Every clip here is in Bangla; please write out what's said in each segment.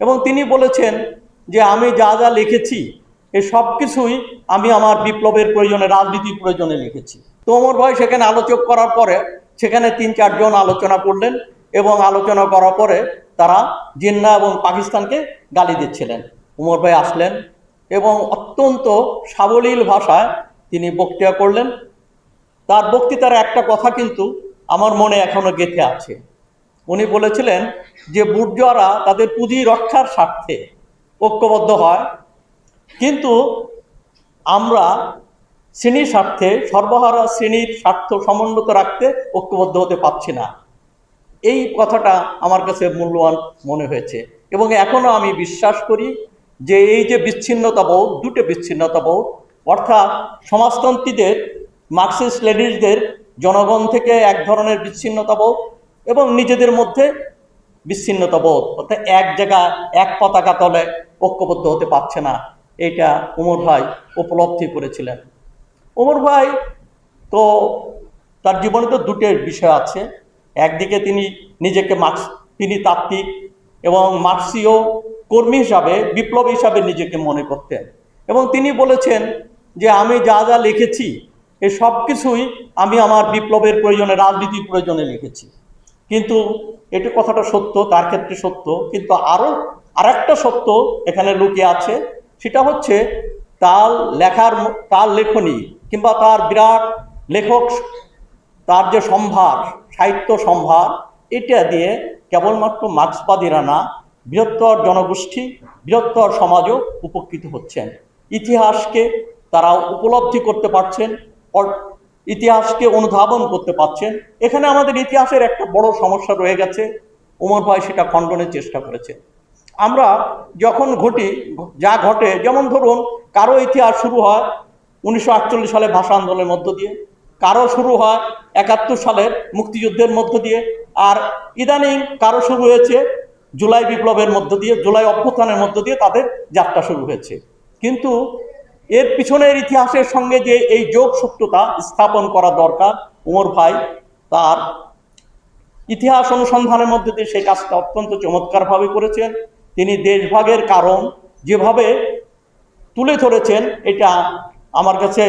এবং তিনি বলেছেন যে আমি যা যা লিখেছি এই সব কিছুই আমি আমার বিপ্লবের প্রয়োজনে, রাজনীতির প্রয়োজনে লিখেছি। তো ওমর ভাই সেখানে আলোচক করার পরে সেখানে তিন চারজন আলোচনা করলেন এবং আলোচনা করার পরে তারা জিন্না এবং পাকিস্তানকে গালি দিচ্ছিলেন। উমর ভাই আসলেন এবং অত্যন্ত সাবলীল ভাষায় তিনি বক্তৃতা করলেন। তার বক্তৃতার একটা কথা কিন্তু আমার মনে এখনও গেঁথে আছে। উনি বলেছিলেন যে বুর্জোয়ারা তাদের পুঁজি রক্ষার স্বার্থে ঐক্যবদ্ধ হয়। কিন্তু আমরা শ্রেণির স্বার্থে, সর্বহারা শ্রেণির স্বার্থ সমুন্নত রাখতে ঐক্যবদ্ধ হতে পারছি না। এই কথাটা আমার কাছে মূল্যবান মনে হয়েছে। এবং এখনও আমি বিশ্বাস করি যে এই যে বিচ্ছিন্নতা বোধ, দুটো বিচ্ছিন্নতা বোধ, অর্থাৎ সমাজতন্ত্রীদের মার্কসিস্ট লেডিসদের জনগণ থেকে এক ধরনের বিচ্ছিন্নতা বোধ এবং নিজেদের মধ্যে বিচ্ছিন্নতা বোধ। অর্থাৎ এক জায়গা, এক পতাকা তলে ঐক্যবদ্ধ হতে পারছে না। এটা উমর ভাই উপলব্ধি করেছিলেন। উমর ভাই তো তার জীবনে তো দুটো বিষয় আছে। একদিকে তিনি নিজেকে মার্ক্স, তিনি তাত্ত্বিক এবং মার্ক্সীয় কর্মী হিসাবে, বিপ্লবী হিসাবে নিজেকে মনে করতেন। এবং তিনি বলেছেন যে, আমি যা যা লিখেছি এই সব কিছুই আমি আমার বিপ্লবের প্রয়োজনে, রাজনীতির প্রয়োজনে লিখেছি। কিন্তু এটি কথাটা সত্য, তার ক্ষেত্রে সত্য। কিন্তু আরও আরেকটা সত্য এখানে লুকিয়ে আছে, সেটা হচ্ছে তার লেখার তার লেখনী কিংবা তার বিরাট লেখক তার যে সম্ভার, সাহিত্য সম্ভার, এটা দিয়ে কেবলমাত্র মার্ক্সবাদীরা না বৃহত্তর জনগোষ্ঠী, বৃহত্তর সমাজও উপকৃত হচ্ছেন। ইতিহাসকে তারা উপলব্ধি করতে পারছেন ইতিহাসকে অনুধাবন করতে পারছেন। এখানে আমাদের ইতিহাসের একটা বড় সমস্যা রয়ে গেছে। ওমর ভাই সেটা খণ্ডনের চেষ্টা করেছে। আমরা যখন ঘটি, যা ঘটে, যেমন ধরুন, কারও ইতিহাস শুরু হয় উনিশশো আটচল্লিশ সালে ভাষা আন্দোলনের মধ্য দিয়ে, কারও শুরু হয় একাত্তর সালের মুক্তিযুদ্ধের মধ্য দিয়ে, আর ইদানিং কারও শুরু হয়েছে জুলাই বিপ্লবের মধ্য দিয়ে, জুলাই অভ্যুত্থানের মধ্য দিয়ে তাদের যাত্রা শুরু হয়েছে। কিন্তু এর পিছনের ইতিহাসের সঙ্গে যে এই যোগ সূত্রতা স্থাপন করা দরকার, উমর ভাই তার ইতিহাস অনুসন্ধানের মধ্যে দিয়ে সেই কাজটা অত্যন্ত চমৎকারভাবে করেছেন। তিনি দেশভাগের কারণ যেভাবে তুলে ধরেছেন, এটা আমার কাছে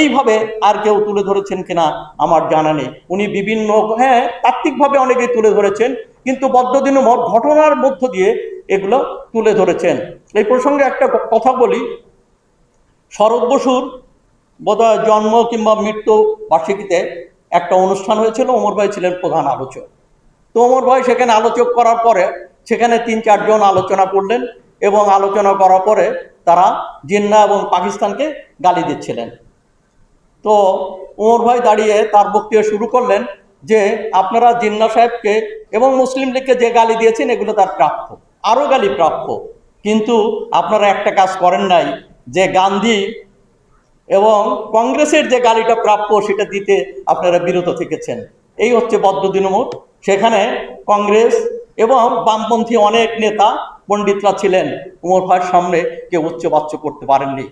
এইভাবে আর কেউ তুলে ধরেছেন কিনা আমার জানা নেই। উনি বিভিন্ন হ্যাঁ তাত্ত্বিকভাবে অনেকেই তুলে ধরেছেন, কিন্তু বদ্ধদিনমর ঘটনার মধ্য দিয়ে এগুলো তুলে ধরেছেন। এই প্রসঙ্গে একটা কথা বলি শরৎ বসুর বোধহয় জন্ম কিংবা মৃত্যু বার্ষিকীতে একটা অনুষ্ঠান হয়েছিল, ওমর ভাই ছিলেন প্রধান আলোচক। তো ওমর ভাই সেখানে আলোচক করার পরে সেখানে তিন চারজন আলোচনা করলেন এবং আলোচনা করার পরে তারা জিন্না এবং পাকিস্তানকে গালি দিচ্ছিলেন। তো ওমর ভাই দাঁড়িয়ে তার বক্তৃতা শুরু করলেন যে, আপনারা জিন্না সাহেবকে এবং মুসলিম লীগকে যে গালি দিয়েছেন, এগুলো তার প্রাপ্য। আরও গালি প্রাপ্য। কিন্তু আপনারা একটা কাজ করেন নাই যে গান্ধী এবং কংগ্রেসের যে গালিটা প্রাপ্য সেটা দিতে আপনারা বিরত থেকেছেন। এই হচ্ছে বদ্ধ দিনমোট সেখানে কংগ্রেস এবং বামপন্থী অনেক নেতা পণ্ডিতরা ছিলেন। উমর ভাইয়ের সামনে কেউ উচ্চবাচ্য করতে পারেননি।